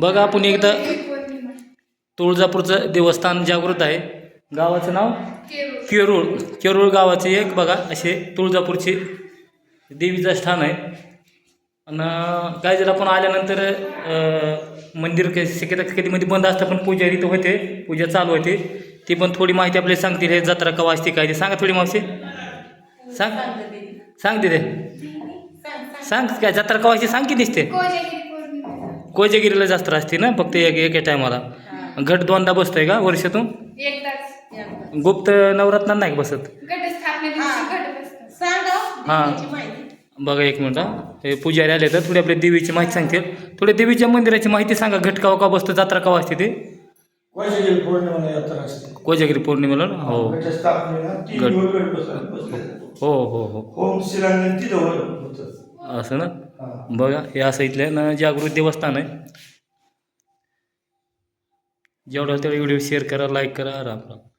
बघा आपण एकदा तुळजापूरचं देवस्थान जागृत आहे. गावाचं नाव? केरूळ. केरूळ. गावाचे एक बघा असे तुळजापूरचे देवीचं स्थान आहे. आणि काय जर आपण आल्यानंतर मंदिर शक्यता कधीमध्ये बंद असतं पण पूजारी तर होते. पूजा चालू होते. ती पण थोडी माहिती आपल्याला सांगतील. हे जत्रा कवा असते काय ते. सांगा थोडी मावशी. सांग. सांग दे सांग काय जत्रा कवा असते सांग की दिसते कोजगिरीला जत्रा असते ना फक्त एक एका टायमाला घट दोनदा बसतोय का वर्षातून? एकदाच गुप्त नवरत्नात नाही बसत? घटस्थापने दिवशी घट बसतात सांगा हा. देवीची माहिती. बघा एक मिनिट हा. हे पुजारी आले तर थोडी आपल्या देवीची माहिती सांगतील थोडी देवीच्या मंदिराची माहिती सांगा घट कवा का बसतो जत्रा कवा असते ते? कोजागिरी पौर्णिमेला यात्रा असते. कोजागिरी पौर्णिमेला? ना? हो. तीन. दिवस जातात. हो हो हो. होम शिलांगण तिथं होतं. असं ना? हा. बघा हे असं इथलं ना जागृत देवस्थान आहे. जेवढं तेवढं व्हिडिओ शेअर करा लाईक करा राम राम.